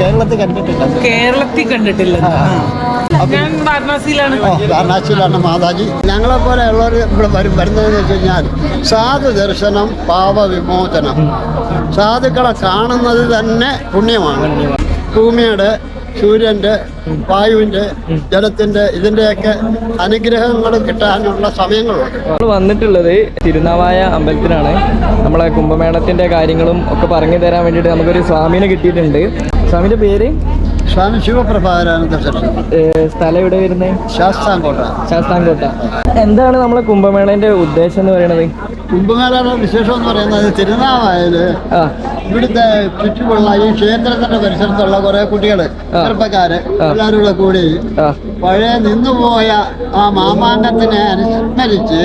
കേരളത്തിൽ കണ്ടിട്ടില്ല. കേരളത്തിൽ കണ്ടിട്ടില്ല. ഞാൻ വാരണാസിയിലാണ്. മാതാജി. ഞങ്ങളെ പോലെ ഉള്ളവർ ഇവിടെ വരും വരുന്നതെന്ന് വെച്ച് കഴിഞ്ഞാൽ സാധു ദർശനം പാപവിമോചനം സാധുക്കളെ കാണുന്നത് തന്നെ പുണ്യമാണ്. ഭൂമിയുടെ സൂര്യന്റെ വായുവിന്റെ ജലത്തിന്റെ ഇതിന്റെയൊക്കെ അനുഗ്രഹങ്ങൾ കിട്ടാനുള്ള സമയങ്ങളുണ്ട്. നമ്മൾ വന്നിട്ടുള്ളത് തിരുനാവായ അമ്പലത്തിലാണ്. നമ്മളെ കുംഭമേളത്തിന്റെ കാര്യങ്ങളും ഒക്കെ പറഞ്ഞു തരാൻ വേണ്ടിയിട്ട് നമുക്കൊരു സ്വാമിനെ കിട്ടിയിട്ടുണ്ട്. സ്വാമിന്റെ പേര്? സ്വാമി ഏഹ്, സ്ഥലം എവിടെ വരുന്നത് ശാസ്താംകോട്ട. ശാസ്താംകോട്ട. എന്താണ് നമ്മളെ കുംഭമേളന്റെ ഉദ്ദേശം എന്ന് പറയുന്നത്? കുംഭമേളയുടെ വിശേഷം എന്ന് പറയുന്നത് തിരുനാവായത് ആ. ഇവിടുത്തെ ചുറ്റുമുള്ള ഈ ക്ഷേത്രത്തിന്റെ പരിസരത്തുള്ള കുറെ കുട്ടികൾ ആ. ചെറുപ്പക്കാര് എല്ലാവരും കൂടെ കൂടി പഴയ നിന്നുപോയ ആ മാമാങ്കത്തിനെ അനുസ്മരിച്ച്.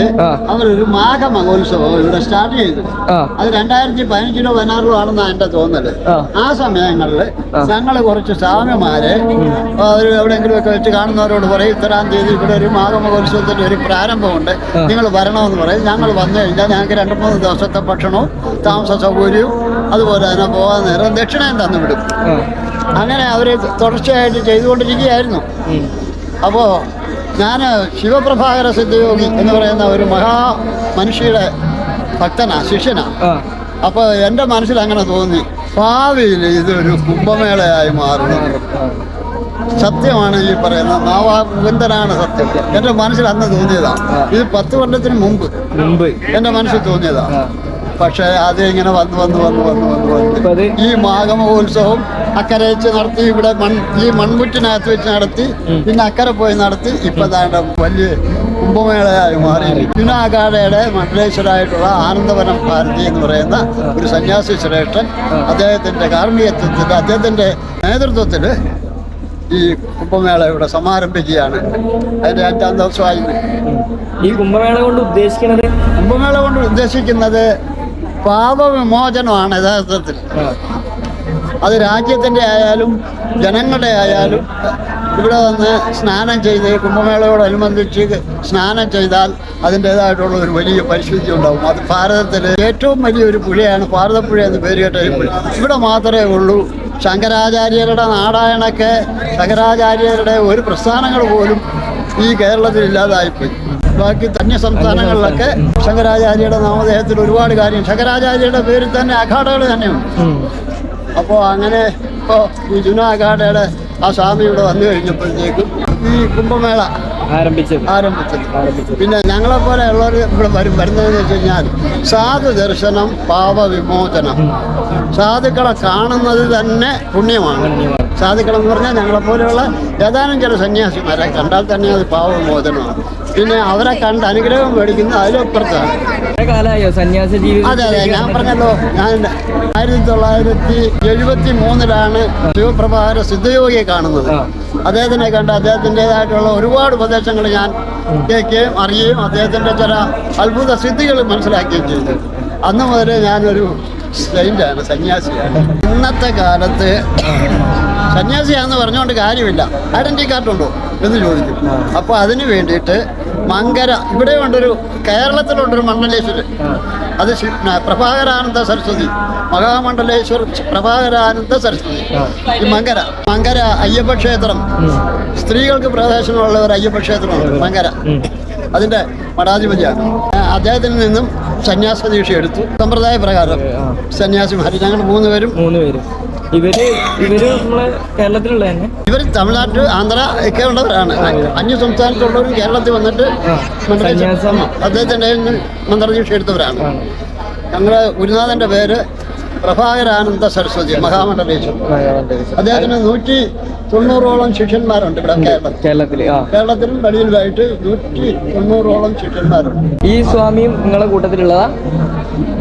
അവരൊരു മാഘ മഹോത്സവം ഇവിടെ സ്റ്റാർട്ട് ചെയ്തു അത് രണ്ടായിരത്തി പതിനഞ്ചിലോ പതിനാറിലോ ആണെന്നാണ് എന്റെ തോന്നൽ ആ. സമയങ്ങളിൽ. ഞങ്ങൾ കുറച്ച് സ്വാമിമാര് അവർ എവിടെയെങ്കിലും ഒക്കെ വെച്ച് കാണുന്നവരോട് പറയും ഇത്രാം തീയതി ഇവിടെ ഒരു മാഘ മഹോത്സവത്തിന്റെ ഒരു പ്രാരംഭമുണ്ട്. നിങ്ങൾ വരണമെന്ന് പറയും ഞങ്ങൾ വന്നു കഴിഞ്ഞാൽ ഞങ്ങൾക്ക് രണ്ട് മൂന്ന് ദിവസത്തെ ഭക്ഷണവും താമസ സൗകര്യവും അതുപോലെ തന്നെ പോകാൻ നേരം ദക്ഷിണയും തന്നു വിടും. അങ്ങനെ അവർ തുടർച്ചയായിട്ട് ചെയ്തുകൊണ്ടിരിക്കുകയായിരുന്നു. അപ്പോൾ ഞാൻ ശിവപ്രഭാകര സിദ്ധയോഗി എന്ന് പറയുന്ന ഒരു മഹാ മനുഷ്യയുടെ ഭക്തനാ ശിഷ്യനാ. അപ്പോൾ എന്റെ മനസ്സിൽ അങ്ങനെ തോന്നി ഭാവിയിൽ ഇതൊരു കുംഭമേളയായി മാറുന്നു. സത്യമാണ് ഈ പറയുന്നത് നാവാകുന്തനാണ് സത്യം. എന്റെ മനസ്സിൽ അന്ന് തോന്നിയതാണ് ഇത് പത്ത് കൊല്ലത്തിന് മുമ്പ് എന്റെ മനസ്സിൽ തോന്നിയതാണ്. പക്ഷേ അത് ഇങ്ങനെ വന്ന് വന്ന് വന്ന് വന്ന് വന്ന് വന്ന് ഈ മാഘമഹോത്സവം അക്കരെ വെച്ച് നടത്തി ഇവിടെ മൺ ഈ മൺമുറ്റിനകത്ത് വെച്ച് നടത്തി പിന്നെ അക്കരെ പോയി നടത്തി ഇപ്പൊ താണ്ട വലിയ കുംഭമേളയായി മാറി. ജുനാഗാഡയുടെ മണ്ഡലേശ്വരായിട്ടുള്ള ആനന്ദവനം ഭാരതി എന്ന് പറയുന്ന ഒരു സന്യാസി ശ്രേഷ്ഠൻ അദ്ദേഹത്തിന്റെ കാർമ്മികത്വത്തിൽ അദ്ദേഹത്തിന്റെ നേതൃത്വത്തിൽ ഈ കുംഭമേള ഇവിടെ സമാരംഭിക്കുകയാണ്. അതിന്റെ അഞ്ചാം ദിവസമായി. ഈ കുംഭമേള കൊണ്ട് ഉദ്ദേശിക്കുന്നത്? കുംഭമേള കൊണ്ട് ഉദ്ദേശിക്കുന്നത് പാപവിമോചനമാണ് യഥാർത്ഥത്തിൽ. അത് രാജ്യത്തിന്റെ ആയാലും ജനങ്ങളുടെ ആയാലും ഇവിടെ വന്ന് സ്നാനം ചെയ്ത് കുംഭമേളയോടനുബന്ധിച്ച് സ്നാനം ചെയ്താൽ അതിന്റേതായിട്ടുള്ള ഒരു വലിയ പരിശുദ്ധി ഉണ്ടാവും. അത് ഭാരതത്തിലെ ഏറ്റവും വലിയൊരു പുഴയാണ്. ഭാരതപ്പുഴ എന്ന് പേര് കേട്ട ഇവിടെ മാത്രമേ ഉള്ളൂ. ശങ്കരാചാര്യരുടെ നാടായണൊക്കെ ശങ്കരാചാര്യരുടെ ഒരു പ്രസ്ഥാനങ്ങൾ പോലും ഈ കേരളത്തിൽ ഇല്ലാതായിപ്പോയി. ബാക്കി തന്നെ സംസ്ഥാനങ്ങളിലൊക്കെ ശങ്കരാചാര്യയുടെ നാമദേഹത്തിൽ ഒരുപാട് കാര്യം ശങ്കരാചാര്യയുടെ പേരിൽ തന്നെ അഖാഡകൾ തന്നെയുണ്ട്. അപ്പോൾ അങ്ങനെ ഇപ്പോൾ ഈ ജുന അഖാഡയുടെ ആ സ്വാമി ഇവിടെ വന്നു കഴിഞ്ഞപ്പോഴത്തേക്കും ഈ കുംഭമേള ആരംഭിച്ചത്. ആരംഭിച്ചത്. പിന്നെ ഞങ്ങളെ പോലെ ഉള്ളവർ ഇവിടെ വരും വരുന്നതെന്ന് വെച്ച് കഴിഞ്ഞാൽ സാധു ദർശനം പാപവിമോചനം സാധുക്കളെ കാണുന്നത് തന്നെ പുണ്യമാണ്. സാധുക്കളെന്ന് പറഞ്ഞാൽ ഞങ്ങളെ പോലെയുള്ള ഏതാനും ചില സന്യാസിമാരെ കണ്ടാൽ തന്നെ അത് പാപവിമോചനമാണ് പിന്നെ അവരെ കണ്ട് അനുഗ്രഹം മേടിക്കുന്നത് അതിലപ്പുറത്താണ് അതെ അതെ ഞാൻ പറഞ്ഞല്ലോ ഞാൻ ആയിരത്തി തൊള്ളായിരത്തി എഴുപത്തി മൂന്നിലാണ് ശിവപ്രഭാകര സിദ്ധയോഗിയെ കാണുന്നത്. അദ്ദേഹത്തിനെ കണ്ട് അദ്ദേഹത്തിന്റെതായിട്ടുള്ള ഒരുപാട് ഉപദേശങ്ങൾ ഞാൻ കേൾക്കുകയും അറിയുകയും അദ്ദേഹത്തിന്റെ ചില അത്ഭുത സിദ്ധികൾ മനസ്സിലാക്കുകയും ചെയ്തു. അന്ന് മുതൽ ഞാനൊരു സെയിന്റാണ് സന്യാസിയാണ്. ഇന്നത്തെ കാലത്ത് സന്യാസിയാണെന്ന് പറഞ്ഞുകൊണ്ട് കാര്യമില്ല. ഐഡന്റി കാർഡ് ഉണ്ടോ? എന്ന് ചോദിക്കും. അപ്പോൾ അതിന് വേണ്ടിയിട്ട് മങ്കര ഇവിടെ ഉണ്ടൊരു കേരളത്തിലുണ്ടൊരു മണ്ഡലേശ്വരൻ അത് പ്രഭാകരാനന്ദ സരസ്വതി. മഹാമണ്ഡലേശ്വർ പ്രഭാകരാനന്ദ സരസ്വതി. ഈ മങ്കര മങ്കര അയ്യപ്പ ക്ഷേത്രം സ്ത്രീകൾക്ക് പ്രവേശനമുള്ള ഒരു അയ്യപ്പ ക്ഷേത്രമാണ് മങ്കര അതിന്റെ മഠാധിപതിയാണ്. അദ്ദേഹത്തിൽ നിന്നും സന്യാസ ദീക്ഷ എടുത്തു സമ്പ്രദായ പ്രകാരം സന്യാസിമാർ ഞങ്ങൾ മൂന്ന് പേരും മൂന്ന് പേര്. ഇവർ ഇവർ നമ്മളെ കേരളത്തിലുള്ള തന്നെ ഇവർ തമിഴ്നാട്ടിൽ ആന്ധ്ര ഒക്കെ ഉള്ളവരാണ്. അന്യ സംസ്ഥാനത്തുള്ളവർ കേരളത്തിൽ വന്നിട്ട് അദ്ദേഹത്തിന്റെ. അദ്ദേഹത്തിന്റെ മന്ത്രദീക്ഷ എടുത്തവരാണ്. ഞങ്ങൾ ഗുരുനാഥന്റെ പേര് പ്രഭാകരാനന്ദ സരസ്വതി മഹാമണ്ഡലേശ്വരം. അദ്ദേഹത്തിന് നൂറ്റി തൊണ്ണൂറോളം ശിഷ്യന്മാരുണ്ട് ഇവിടെ കേരളത്തിൽ കേരളത്തിൽ. കേരളത്തിലും വെളിയിലുമായിട്ട് നൂറ്റി തൊണ്ണൂറോളം ശിഷ്യന്മാരുണ്ട്. ഈ സ്വാമിയും നിങ്ങളെ കൂട്ടത്തിലുള്ളതാ?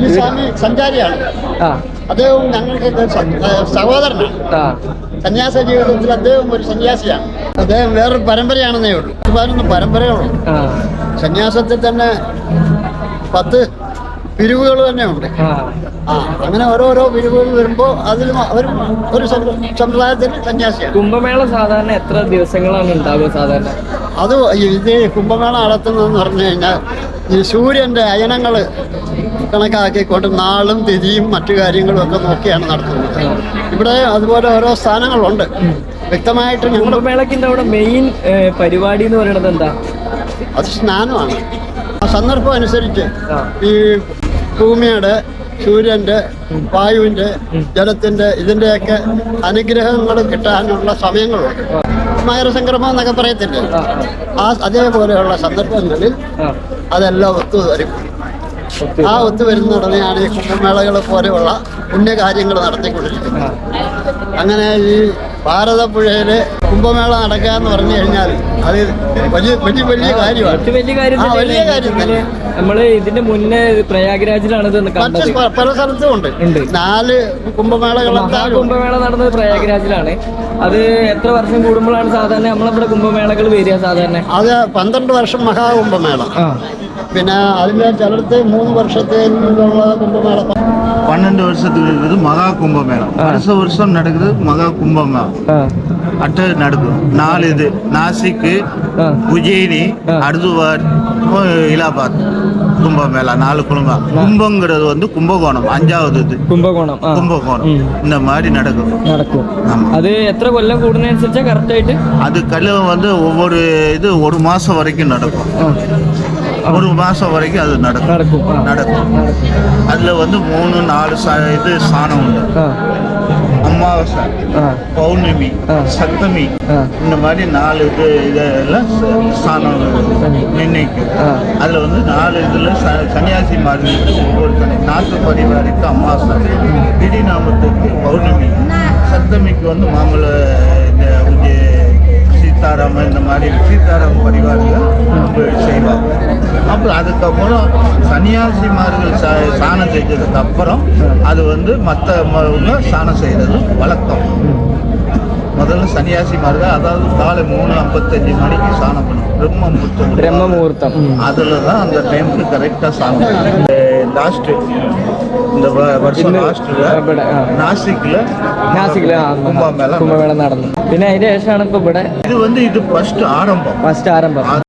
ഈ സ്വാമി സഞ്ചാരിയാണ്. അദ്ദേഹവും ഞങ്ങൾക്ക് സഹോദരനാണ്. സന്യാസ ജീവിതത്തിൽ അദ്ദേഹം ഒരു സന്യാസിയാണ്. അദ്ദേഹം വേറൊരു പരമ്പരയാണെന്നേ ഉള്ളൂ. പതിനൊന്ന് പരമ്പരകളുണ്ട് സന്യാസത്തിൽ തന്നെ പത്ത് പിരിവുകൾ തന്നെ ഉണ്ട് ആ. അങ്ങനെ ഓരോരോ പിരിവുകൾ വരുമ്പോൾ അതിൽ അവർ ഒരു സമ്പ്ര- സമ്പ്രദായത്തിൽ സന്യാസിയാണ് കുംഭമേള സാധാരണ എത്ര ദിവസങ്ങളാണ് ഉണ്ടാവുക സാധാരണ? അത് ഇത് കുംഭമേള നടത്തുന്നതെന്ന് പറഞ്ഞു കഴിഞ്ഞാൽ ഈ സൂര്യന്റെ അയനങ്ങൾ കണക്കാക്കിക്കൊണ്ട് നാളും തിരിയും മറ്റു കാര്യങ്ങളും ഒക്കെ നോക്കിയാണ് നടത്തുന്നത്. ഇവിടെ അതുപോലെ ഓരോ സ്ഥാനങ്ങളുണ്ട്. വ്യക്തമായിട്ട് ഞങ്ങളുടെ അവിടെ മെയിൻ പരിപാടി എന്ന് പറയുന്നത് എന്താ? അത് സ്നാനമാണ്. ആ സന്ദർഭം അനുസരിച്ച് ഈ ഭൂമിയുടെ സൂര്യന്റെ വായുവിന്റെ ജലത്തിന്റെ ഇതിന്റെയൊക്കെ അനുഗ്രഹങ്ങൾ കിട്ടാനുള്ള സമയങ്ങളുണ്ട്. മകരസംക്രമം എന്നൊക്കെ പറയത്തില്ലേ? ആ, അതേപോലെയുള്ള സന്ദർഭങ്ങളിൽ അതെല്ലാം ഒത്തുവരും ആ ആ ഒത്തുവരുന്നിടനെയാണ് ഈ കുംഭമേളകൾ പോലെയുള്ള പുണ്യകാര്യങ്ങൾ നടത്തിക്കൊണ്ടിരിക്കുന്നത്. അങ്ങനെ ഈ ഭാരതപ്പുഴയിൽ കുംഭമേള നടക്കുക എന്ന് പറഞ്ഞു കഴിഞ്ഞാൽ അത് വലിയ വലിയ വലിയ കാര്യമാണ്. വലിയ കാര്യം ആ, വലിയ കാര്യം തന്നെ. നമ്മൾ ഇതിന്റെ മുന്നേ പ്രയാഗ്രാജിലാണ് ഇത് മറ്റ് കണ്ടത് പ- പല സ്ഥലത്തും ഉണ്ട്. ഉണ്ട്. നാല് കുംഭമേളകൾ എന്തായാലും ഉണ്ട്. മഹാകുംഭമേള നടന്നത് പ്രയാഗ്രാജിലാണ്. അത് എത്ര വർഷം കൂടുമ്പോഴാണ് സാധാരണ നമ്മളിവിടെ കുംഭമേളകൾ വരിക സാധാരണ? അത് പന്ത്രണ്ട് വർഷം മഹാകുംഭമേള. ആ. പിന്നെ അതിന്റെ ചിലടത്ത് മൂന്ന് വർഷത്തേക്കുള്ള കുംഭമേള பன்னெண்டு வருஷத்துக்கு இருக்குது மகா கும்பமேளம் வருஷ வருஷம் நடக்குது மகா கும்பமேளம் ആ அட்டை நடக்கும் நாலு இது நாசிக்கு ആ உஜ்ஜயினி அர்துவார் இலாபாத் கும்பமேளா நாலு குடும்பம் கும்பங்கிறது வந்து கும்பகோணம் அஞ்சாவது இது കുംഭകോണം ആ கும்பகோணம் ம். இந்த மாதிரி நடக்கும் നടക്കും ஆமா അത് എത്ര കൊല്ലം കൂടുന്നതനുസരിച്ചാ കറക്റ്റ് ആയിട്ട് அது கல்லு வந்து ஒவ்வொரு இது ஒரு மாசம் வரைக்கும் நடக்கும் ആ ஒரு மாதம் வரைக்கும் அது நடக்கும். நடக்கும். அதில் வந்து மூணு நாலு சா இது சாணம் உண்டு. அமாவாசை பௌர்ணமி சப்தமி இந்த மாதிரி நாலு இது இதெல்லாம் சாணம் நிர்ணயிக்கும் அதில் வந்து நாலு இதில் ச சன்னியாசி மார்களுக்கு ஒவ்வொரு தனி நாட்டு பரிவாரிக்கு அமாவாசை திடீநாமத்துக்கு பௌர்ணமி. சப்தமிக்கு வந்து மாமல்ல சீதாராமன் இந்த மாதிரி சீதாராம் பரிவாரங்கள் நம்ம செய்வாங்க அப்புறம் அதுக்கப்புறம் சன்னியாசிமார்கள் சா சாணம் செஞ்சதுக்கு அப்புறம் அது வந்து மற்றவங்க சாணம் செய்கிறது வழக்கம். முதல்ல சன்னியாசிமார்கள் அதாவது காலை மூணு ஐம்பத்தஞ்சு மணிக்கு சாணம் பண்ணும் பிரம்ம முகூர்த்தம் ബ്രഹ്മമുഹൂർത്തം ഉം. அதில் தான் அந்த டைமுக்கு கரெக்டாக சாணம் லாஸ்ட்டு இந்த வ- வருஷம் ഇന്ന് லாஸ்ட்டில் ഇവിടെ ആ நாசிக்கில் നാസിക്കില് ആ കുംഭമേള കുംഭമേള നടന്നു പിന്നെ അതിന്റെ ശേഷമാണ് ഇപ്പൊ ഇവിടെ இது வந்து இது ஃபர்ஸ்ட் ஆரம்பம் ഫസ്റ്റ് ആരംഭം